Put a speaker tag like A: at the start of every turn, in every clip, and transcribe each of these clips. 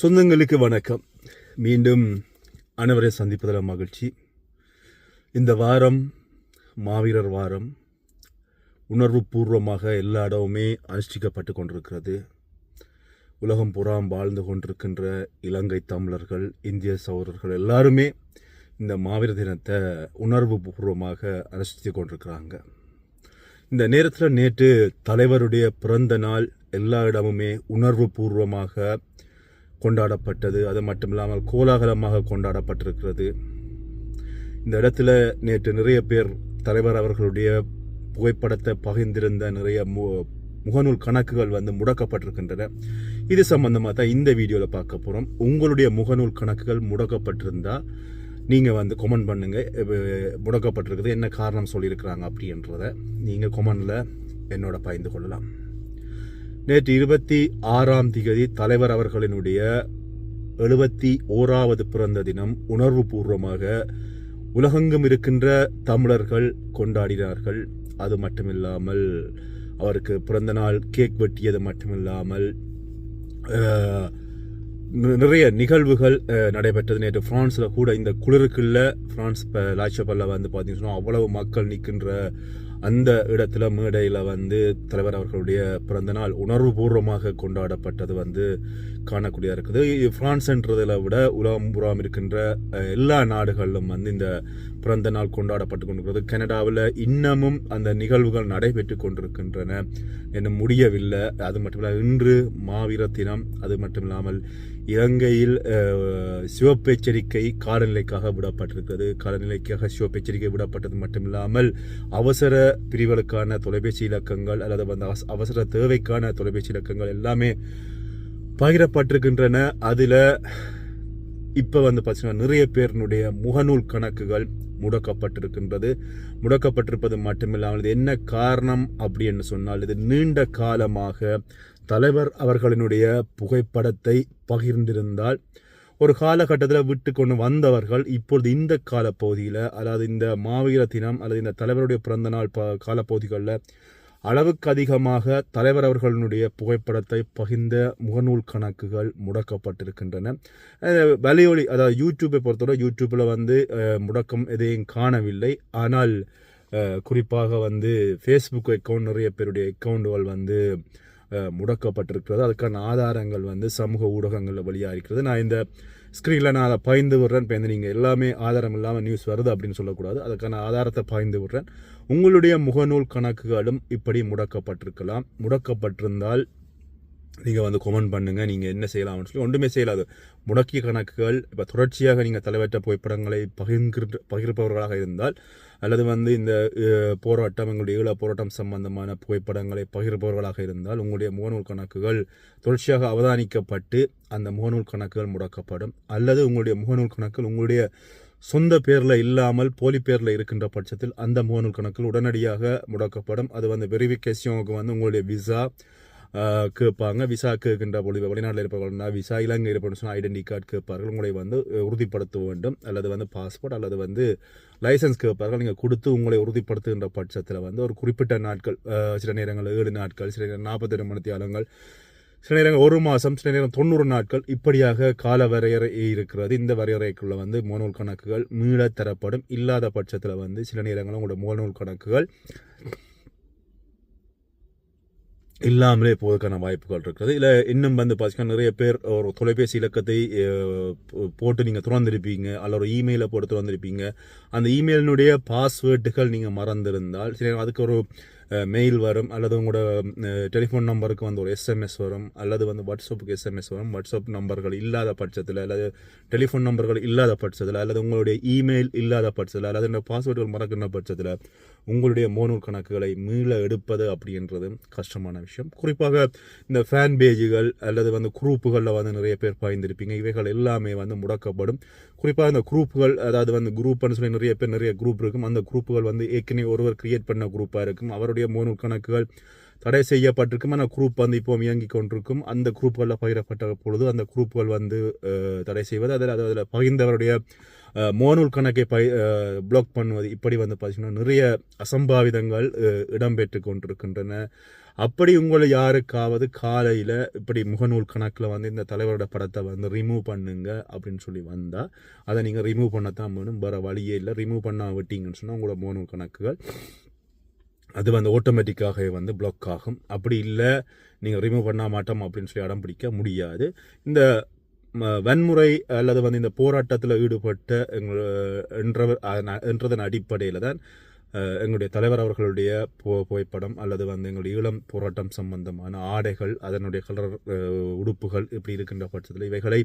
A: சொந்தங்களுக்கு வணக்கம். மீண்டும் அனைவரை சந்திப்பதில் மகிழ்ச்சி. இந்த வாரம் மாவீரர் வாரம் உணர்வு பூர்வமாக எல்லா இடமுமே அனுஷ்டிக்கப்பட்டு கொண்டிருக்கிறது. உலகம் புறாம் வாழ்ந்து கொண்டிருக்கின்ற இலங்கை தமிழர்கள் இந்திய சகோதரர்கள் எல்லாருமே இந்த மாவீர தினத்தை உணர்வு பூர்வமாக அனுஷ்டித்து கொண்டிருக்கிறாங்க. இந்த நேரத்தில் நேற்று தலைவருடைய பிறந்த நாள் எல்லா இடமுமே உணர்வு பூர்வமாக கொண்டாடப்பட்டது. அது மட்டும் இல்லாமல் கோலாகலமாக கொண்டாடப்பட்டிருக்கிறது. இந்த இடத்துல நேற்று நிறைய பேர் தலைவர் அவர்களுடைய புகைப்படத்தை பகிர்ந்திருந்த நிறைய மு- முகநூல் கணக்குகள் வந்து முடக்கப்பட்டிருக்கின்றன. இது சம்பந்தமாக தான் இந்த வீடியோவில் பார்க்க போகிறோம் உங்களுடைய முகநூல் கணக்குகள் முடக்கப்பட்டிருந்தால் நீங்கள் வந்து கொமெண்ட் பண்ணுங்கள் முடக்கப்பட்டிருக்குது என்ன காரணம் சொல்லியிருக்கிறாங்க அப்படின்றத நீங்கள் கொமெண்டில் என்னோட பகிர்ந்து கொள்ளலாம். நேற்று இருபத்தி ஆறாம் திகதி தலைவர் அவர்களினுடைய எழுபத்தி ஓராவது பிறந்த தினம் உணர்வு பூர்வமாக உலகெங்கும் இருக்கின்ற தமிழர்கள் கொண்டாடினார்கள். அது மட்டுமில்லாமல் அவருக்கு பிறந்த நாள் கேக் வெட்டியது மட்டுமில்லாமல் நிறைய நிகழ்வுகள் நடைபெற்றது. நேற்று பிரான்ஸில் கூட இந்த குளிருக்குள்ள பிரான்ஸ் இப்போ லாச்சப்பல்ல வந்து பார்த்தீங்கன்னா அவ்வளவு மக்கள் நிற்கின்ற அந்த இடத்துல மேடையில் வந்து தலைவர் அவர்களுடைய பிறந்தநாள் உணர்வுபூர்வமாக கொண்டாடப்பட்டது வந்து காணக்கூடியதாக இருக்குது. இது விட உலகம் புறாம் இருக்கின்ற எல்லா நாடுகளிலும் வந்து இந்த பிறந்த நாள் கொண்டாடப்பட்டு கொண்டிருக்கிறது. கனடாவில் இன்னமும் அந்த நிகழ்வுகள் நடைபெற்று கொண்டிருக்கின்றன. இன்னும் முடியவில்லை. அது மட்டும் இல்லாமல் இன்று மாவீர தினம். அது மட்டும் இல்லாமல் இலங்கையில் சிவப்பெச்சரிக்கை சிவப்பு எச்சரிக்கை காலநிலைக்காக விடப்பட்டிருக்கிறது. காலநிலைக்காக சிவப்பு எச்சரிக்கை விடப்பட்டது மட்டும் இல்லாமல் அவசர பிரிவுகளுக்கான தொலைபேசி இலக்கங்கள் அல்லது அந்த அவசர தேவைக்கான தொலைபேசி இலக்கங்கள் எல்லாமே பகிரப்பட்டிருக்கின்றன. அதில் இப்போ வந்து பார்த்தீங்கன்னா நிறைய பேரினுடைய முகநூல் கணக்குகள் முடக்கப்பட்டிருக்கின்றது. முடக்கப்பட்டிருப்பது மட்டுமில்லாமல் இது என்ன காரணம் அப்படின்னு சொன்னால் இது நீண்ட காலமாக தலைவர் அவர்களினுடைய புகைப்படத்தை பகிர்ந்திருந்தால் ஒரு காலகட்டத்தில் விட்டு கொண்டு வந்தவர்கள் இப்பொழுது இந்த காலப்பகுதியில் அதாவது இந்த மாவீர தினம் அல்லது இந்த தலைவருடைய பிறந்த நாள் ப காலப்பகுதிகளில் அளவுக்கு அதிகமாக தலைவர் அவர்களுடைய புகைப்படத்தை பகிர்ந்த முகநூல் கணக்குகள் முடக்கப்பட்டிருக்கின்றன. வலியொலி அதாவது யூடியூப்பை பொறுத்தவரை யூடியூப்பில் வந்து முடக்கம் எதையும் காணவில்லை. ஆனால் குறிப்பாக வந்து ஃபேஸ்புக் அக்கௌண்ட் நிறைய பேருடைய அக்கௌண்டுகள் வந்து முடக்கப்பட்டிருக்கிறது. அதுக்கான ஆதாரங்கள் வந்து சமூக ஊடகங்களில் வழியாக இருக்கிறது நான் இந்த ஸ்க்ரீனில் நான் அதை பாய்ந்து விடுறேன். இப்போ வந்து நீங்கள் எல்லாமே ஆதாரம் இல்லாமல் நியூஸ் வருது அப்படின்னு சொல்லக்கூடாது. அதுக்கான ஆதாரத்தை பாய்ந்து விடுறேன். உங்களுடைய முகநூல் கணக்குகளும் இப்படி முடக்கப்பட்டிருக்கலாம். முடக்கப்பட்டிருந்தால் நீங்கள் வந்து கொமெண்ட் பண்ணுங்கள் நீங்கள் என்ன செய்யலாம்னு சொல்லி ஒன்றுமே செய்யலாது. முடக்கிய கணக்குகள் இப்போ தொடர்ச்சியாக நீங்கள் தலைவற்ற புகைப்படங்களை பகிர்கிற பகிர்ப்பவர்களாக இருந்தால் அல்லது வந்து இந்த போராட்டம் எங்களுடைய ஈழ போராட்டம் சம்பந்தமான புகைப்படங்களை பகிர்பவர்களாக இருந்தால் உங்களுடைய முகநூல் கணக்குகள் தொடர்ச்சியாக அவதானிக்கப்பட்டு அந்த முகநூல் கணக்குகள் முடக்கப்படும். அல்லது உங்களுடைய முகநூல் கணக்குகள் உங்களுடைய சொந்த பேரில் இல்லாமல் போலி பேரில் இருக்கின்ற பட்சத்தில் அந்த முகநூல் கணக்கில் உடனடியாக முடக்கப்படும். அது வந்து வெரிஃபிகேஷனுக்கு வந்து உங்களுடைய விசா கேட்பாங்க. விசா கேட்கின்ற பொழுது வெளிநாட்டில் இருப்பவர்கள்னா விசா இலங்கை இருப்பவர்கள் சொன்னால் ஐடென்டி கார்டு கேட்பார்கள். உங்களை வந்து உறுதிப்படுத்த வேண்டும். அல்லது வந்து பாஸ்போர்ட் அல்லது வந்து லைசன்ஸ் கேட்பார்கள். நீங்கள் கொடுத்து உங்களை உறுதிப்படுத்துகின்ற பட்சத்தில் வந்து ஒரு குறிப்பிட்ட நாட்கள் சில நேரங்களில் ஏழு நாட்கள் சில நேரம் நாற்பத்தெட்டு மணித்தியாலங்கள் சில நேரங்கள் ஒரு மாதம் சில நேரம் தொண்ணூறு நாட்கள் இப்படியாக கால வரையறை இருக்கிறது. இந்த வரையறைக்குள்ள வந்து மோனூல் கணக்குகள் மீள தரப்படும் இல்லாத பட்சத்தில் வந்து சில நேரங்களில் உங்களோட மோனூல் கணக்குகள் இல்லாமலே போவதற்கான வாய்ப்புகள் இருக்கிறது இல்லை இன்னும் வந்து பார்த்தீங்கன்னா நிறைய பேர் ஒரு தொலைபேசி இலக்கத்தை போ- போட்டு நீங்கள் திறந்திருப்பீங்க. அல்ல ஒரு இமெயிலை போட்டு திறந்திருப்பீங்க. அந்த இமெயிலினுடைய பாஸ்வேர்டுகள் நீங்கள் மறந்திருந்தால் சரி அதுக்கு ஒரு மெயில் வரும் அல்லது உங்களோட டெலிஃபோன் நம்பருக்கு வந்து ஒரு எஸ்எம்எஸ் வரும் அல்லது வந்து வாட்ஸ்அப்புக்கு எஸ்எம்எஸ் வரும். வாட்ஸ்அப் நம்பர்கள் இல்லாத பட்சத்தில் அல்லது டெலிஃபோன் நம்பர்கள் இல்லாத பட்சத்தில் அல்லது உங்களுடைய இமெயில் இல்லாத பட்சத்தில் அல்லது இந்த பாஸ்வேர்டுகள் மறக்கின்ற பட்சத்தில் உங்களுடைய மோனூர் கணக்குகளை மீள எடுப்பது அப்படின்றது கஷ்டமான விஷயம். குறிப்பாக இந்த ஃபேன் பேஜுகள் அல்லது வந்து குரூப்புகளில் வந்து நிறைய பேர் பாய்ந்திருப்பீங்க. இவைகள் எல்லாமே வந்து முடக்கப்படும். குறிப்பாக இந்த குரூப்புகள் அதாவது வந்து குரூப்னு சொல்லி நிறைய பேர் நிறைய குரூப் இருக்கும். அந்த குரூப்புகள் வந்து ஏற்கனவே ஒருவர் கிரியேட் பண்ண குரூப்பாக இருக்கும். அவருடைய மோனூல் கணக்குகள் தடை செய்யப்பட்டிருக்கும். ஆனால் குரூப் வந்து இப்போ இயங்கி கொண்டிருக்கும். அந்த குரூப்புகளில் பகிரப்பட்ட பொழுது அந்த குரூப்புகள் வந்து தடை செய்வது அதில் அதில் பகிர்ந்தவருடைய மோனூல் கணக்கை பை பிளாக் பண்ணுவது. இப்படி வந்து பார்த்தீங்கன்னா நிறைய அசம்பாவிதங்கள் இடம்பெற்று கொண்டிருக்கின்றன. அப்படி உங்களை யாருக்காவது காலையில் இப்படி முகநூல் கணக்கில் வந்து இந்த தலைவரோட படத்தை வந்து ரிமூவ் பண்ணுங்க அப்படின்னு சொல்லி வந்தால் அதை நீங்கள் ரிமூவ் பண்ணத்தான் வேணும். வேறு வழியே இல்லை. ரிமூவ் பண்ண விட்டீங்கன்னு சொன்னால் உங்களோட மோனூல் கணக்குகள் அது வந்து ஆட்டோமேட்டிக்காகவே வந்து பிளாக் ஆகும். அப்படி இல்லை நீங்கள் ரிமூவ் பண்ண மாட்டோம் அப்படின்னு சொல்லி அடம் பிடிக்க முடியாது. இந்த ம, வன்முறை அல்லது வந்து இந்த போராட்டத்தில் ஈடுபட்ட எங்கள் என்றவர் என்றதன் அடிப்படையில் தான் எங்களுடைய தலைவர் அவர்களுடைய பு புகைப்படம் அல்லது வந்து எங்களுடைய ஈழம் போராட்டம் சம்பந்தமான ஆடைகள் அதனுடைய கலர் உடுப்புகள் இப்படி இருக்கின்ற பட்சத்தில் இவைகளை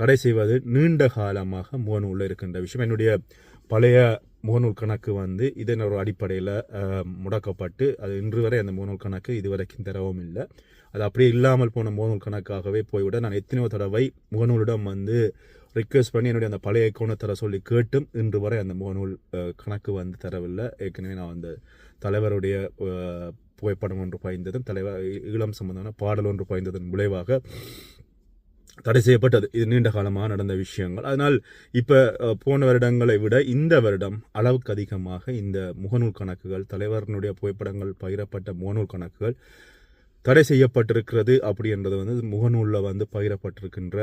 A: தடை செய்வது நீண்ட காலமாக முகநூலில் இருக்கின்ற விஷயம். என்னுடைய பழைய முகநூல் கணக்கு வந்து இதன் ஒரு அடிப்படையில் முடக்கப்பட்டு அது இன்று வரை அந்த முகநூல் கணக்கு இதுவரைக்கும் தரவும் இல்லை. அது அப்படியே இல்லாமல் போன முகநூல் கணக்காகவே போய்விட நான் எத்தனையோ தடவை முகநூலிடம் வந்து ரிக்வெஸ்ட் பண்ணி என்னுடைய அந்த பழைய அக்கௌண்ட்டை தர சொல்லி கேட்டும். இன்று வரை அந்த முகநூல் கணக்கு வந்து தரவில்லை. ஏற்கனவே நான் அந்த தலைவருடைய புகைப்படம் ஒன்று பாய்ந்ததும் தலைவர் ஈழம் சம்பந்தமான பாடல் ஒன்று பாய்ந்ததன் விளைவாக தடை செய்யப்பட்டது. இது நீண்ட காலமாக நடந்த விஷயங்கள். அதனால் இப்போ போன வருடங்களை விட இந்த வருடம் அளவுக்கு அதிகமாக இந்த முகநூல் கணக்குகள் தலைவரனுடைய புகைப்படங்கள் பகிரப்பட்ட முகநூல் கணக்குகள் தடை செய்யப்பட்டிருக்கிறது அப்படின்றது வந்து முகநூலில் வந்து பகிரப்பட்டிருக்கின்ற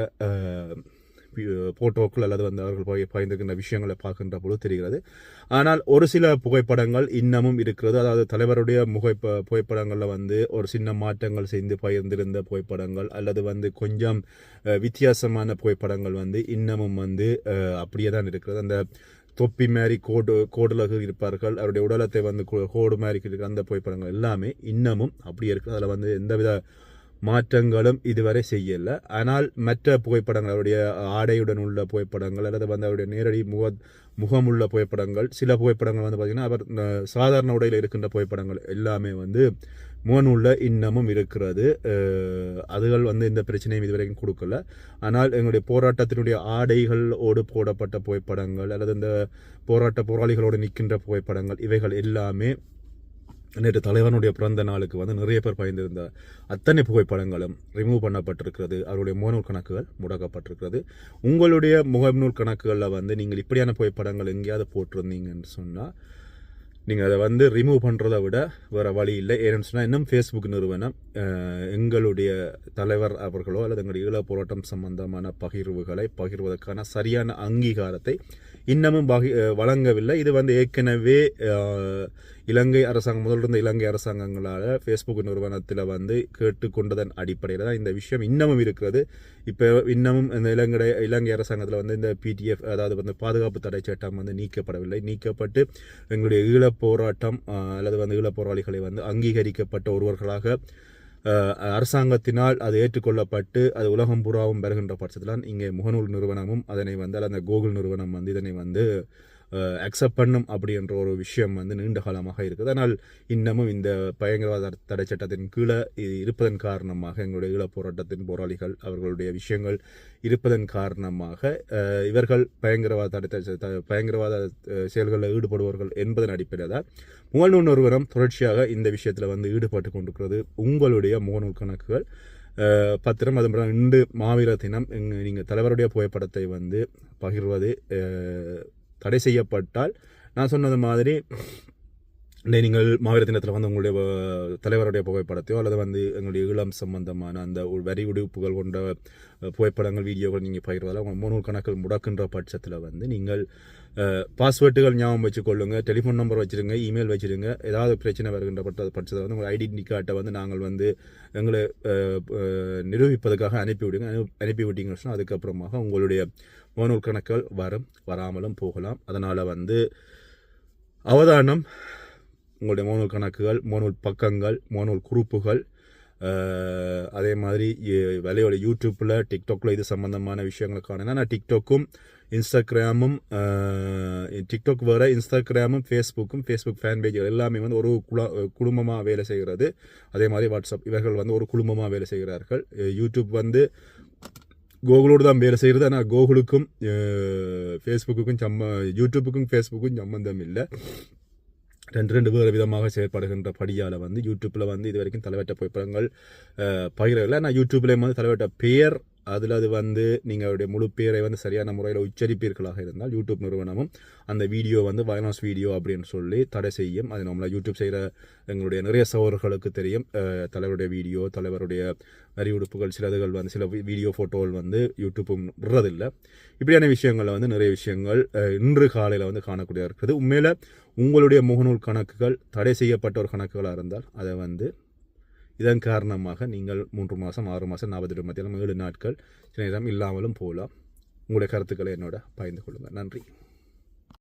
A: போட்டோக்கள் அல்லது வந்து அவர்கள் பகி பகிர்ந்திருக்கின்ற விஷயங்களை பார்க்கின்ற பொழுது தெரிகிறது. ஆனால் ஒரு சில புகைப்படங்கள் இன்னமும் இருக்கிறது. அதாவது தலைவருடைய முகைப்ப புகைப்படங்களில் வந்து ஒரு சின்ன மாற்றங்கள் செய்து பகிர்ந்திருந்த புகைப்படங்கள் அல்லது வந்து கொஞ்சம் வித்தியாசமான புகைப்படங்கள் வந்து இன்னமும் வந்து அப்படியே தான் இருக்கிறது. அந்த தொப்பி மாதிரி கோடு கோடுலகு இருப்பார்கள். அவருடைய உடலத்தை வந்து கோ- கோடு மாதிரி இருக்கிற அந்த புகைப்படங்கள் எல்லாமே இன்னமும் அப்படியே இருக்குது. அதில் வந்து எந்தவித மாற்றங்களும் இதுவரை செய்யலை. ஆனால் மற்ற புகைப்படங்கள் அவருடைய ஆடையுடன் உள்ள புகைப்படங்கள் அல்லது வந்து அவருடைய நேரடி முக முகமுள்ள புகைப்படங்கள் சில புகைப்படங்கள் வந்து பார்த்திங்கன்னா அவர் சாதாரண உடையில் இருக்கின்ற புகைப்படங்கள் எல்லாமே வந்து முகநூலில் இன்னமும் இருக்கிறது. அதுகள் வந்து இந்த பிரச்சனையும் இதுவரைக்கும் கொடுக்கல. ஆனால் எங்களுடைய போராட்டத்தினுடைய ஆடைகளோடு போடப்பட்ட புகைப்படங்கள் அல்லது இந்த போராட்ட போராளிகளோடு நிற்கின்ற புகைப்படங்கள் இவைகள் எல்லாமே நேற்று தலைவனுடைய பிறந்த நாளுக்கு வந்து நிறைய பேர் பயந்திருந்த அத்தனை புகைப்படங்களும் ரிமூவ் பண்ணப்பட்டிருக்கிறது. அவருடைய முகநூல் கணக்குகள் முடக்கப்பட்டிருக்கிறது. உங்களுடைய முகநூல் கணக்குகளில் வந்து நீங்கள் இப்படியான புகைப்படங்கள் எங்கேயாவது போட்டிருந்தீங்கன்னு சொன்னால் நீங்கள் அதை வந்து ரிமூவ் பண்ணுறதை விட வேறு வழி இல்லை. ஏன்னு சொன்னால் இன்னும் ஃபேஸ்புக் நிறுவனம் எங்களுடைய தலைவர் அவர்களோ அல்லது எங்களுடைய ஈழ போராட்டம் சம்பந்தமான பகிர்வுகளை பகிர்வதற்கான சரியான அங்கீகாரத்தை இன்னமும் பகி வழங்கவில்லை. இது வந்து ஏற்கனவே இலங்கை அரசாங்கம் முதலிருந்த இலங்கை அரசாங்கங்களால் ஃபேஸ்புக் நிறுவனத்தில் வந்து கேட்டுக்கொண்டதன் அடிப்படையில் தான் இந்த விஷயம் இன்னமும் இருக்கிறது. இப்போ இன்னமும் இந்த இலங்கை இலங்கை அரசாங்கத்தில் வந்து இந்த பிடிஎஃப் அதாவது வந்து பாதுகாப்பு தடை சட்டம் வந்து நீக்கப்படவில்லை. நீக்கப்பட்டு எங்களுடைய ஈழப் போராட்டம் அல்லது வந்து ஈழப் போராளிகளை வந்து அங்கீகரிக்கப்பட்ட ஒருவர்களாக அரசாங்கத்தினால் அது ஏற்றுக்கொள்ளப்பட்டு அது உலகம் பூராவும் வருகின்ற பட்சத்தில் இங்கே முகநூல் நிறுவனமும் அதனை வந்து அந்த கூகுள் நிறுவனம் வந்து இதனை வந்து அக்செப்ட் பண்ணும் அப்படின்ற ஒரு விஷயம் வந்து நீண்ட காலமாக இருக்குது. ஆனால் இன்னமும் இந்த பயங்கரவாத தடை சட்டத்தின் கீழே இருப்பதன் காரணமாக எங்களுடைய ஈழப் போராட்டத்தின் போராளிகள் அவர்களுடைய விஷயங்கள் இருப்பதன் காரணமாக இவர்கள் பயங்கரவாத தடை பயங்கரவாத செயல்களில் ஈடுபடுவார்கள் என்பதன் அடிப்படையில் தான் முகநூல் நிறுவனம் தொடர்ச்சியாக இந்த விஷயத்தில் வந்து ஈடுபட்டு கொண்டிருக்கிறது. உங்களுடைய முகநூல் கணக்குகள் பத்திரம் அது மட்டும் இன்று மாவீர தினம் நீங்கள் தலைவருடைய புகைப்படத்தை வந்து பகிர்வது தடை செய்யப்பட்டால் நான் சொன்னது மாதிரி நீங்கள் மாவீர தினத்தில் வந்து உங்களுடைய தலைவருடைய புகைப்படத்தையோ அல்லது வந்து எங்களுடைய ஈழம் சம்பந்தமான அந்த வரி உடுப்புகள் கொண்ட புகைப்படங்கள் வீடியோக்கள் நீங்கள் பகிர்வதால் உங்கள் முன்னூறு கணக்கில் முடக்குன்ற பட்சத்தில் வந்து நீங்கள் பாஸ்வேர்டுகள் ஞாபகம் வச்சுக்கொள்ளுங்க டெலிஃபோன் நம்பர் வச்சுருங்க இமெயில் வச்சுருங்க ஏதாவது பிரச்சனை வருகின்ற பட்ச பட்சத்தில் வந்து உங்கள் ஐடென்டி கார்டை வந்து நாங்கள் வந்து எங்களை நிரூபிப்பதற்காக அனுப்பிவிடுங்க அனு- அனுப்பி விட்டீங்கன்னு சொன்னால் அதுக்கப்புறமாக உங்களுடைய முகநூல் கணக்குகள் வரும் வராமலும் போகலாம். அதனால் வந்து அவதானம் உங்களுடைய மோனூர் கணக்குகள் முகநூல் பக்கங்கள் முகநூல் குரூப்புகள் அதே மாதிரி எ- விலையோட யூடியூப்பில் டிக்டாக்ல இது சம்மந்தமான விஷயங்களை காணலாம் நான் டிக்டாக்கும் இன்ஸ்டாகிராமும் டிக்டாக் வர இன்ஸ்டாகிராமும் ஃபேஸ்புக்கும் ஃபேஸ்புக் ஃபேன் பேஜ் எல்லாமே வந்து ஒரு குழா குடும்பமாக வேலை செய்கிறது. அதே மாதிரி வாட்ஸ்அப் இவர்கள் வந்து ஒரு குடும்பமாக வேலை செய்கிறார்கள். யூடியூப் வந்து கோகுலோடு தான் வேலை செய்கிறது. ஆனால் கோகுலுக்கும் ஃபேஸ்புக்குக்கும் சம்ம யூடியூப்புக்கும் ஃபேஸ்புக்கும் சம்மந்தம் இல்லை. ரெண்டு ரெண்டு வேறு விதமாக செயல்படுகின்ற படியால் வந்து யூடியூப்பில் வந்து இது வரைக்கும் தலைவட்ட புகைப்படங்கள் பகிரவில்லை. ஆனால் யூடியூப்லேயும் வந்து தலைவட்ட பெயர் அதில் அது வந்து நீங்கள் அவருடைய முழு பேரை வந்து சரியான முறையில் உச்சரிப்பீர்களாக இருந்தால் யூடியூப் நிறுவனமும் அந்த வீடியோ வந்து வயலன்ஸ் வீடியோ அப்படின்னு சொல்லி தடை செய்யும். அது நம்மளை யூடியூப் செய்கிற எங்களுடைய நிறைய சகோதரர்களுக்கு தெரியும். தலைவருடைய வீடியோ தலைவருடைய வரி உடுப்புகள் சிலதுகள் வந்து சில வீடியோ ஃபோட்டோகள் வந்து யூடியூப்பும் விடுறதில்லை. இப்படியான விஷயங்களில் வந்து நிறைய விஷயங்கள் இன்று காலையில் வந்து காணக்கூடியதாக இருக்கிறது உண்மையில் உங்களுடைய முகநூல் கணக்குகள் தடை செய்யப்பட்ட ஒரு கணக்குகளாக இருந்தால் அதை வந்து இதன் காரணமாக நீங்கள் மூன்று மாதம் ஆறு மாதம் நாற்பது மத்தியிலும் ஏழு நாட்கள் சில நேரம் இல்லாமலும் போகலாம். உங்களுடைய கருத்துக்களை என்னோட பகிர்ந்து கொள்ளுங்கள். நன்றி.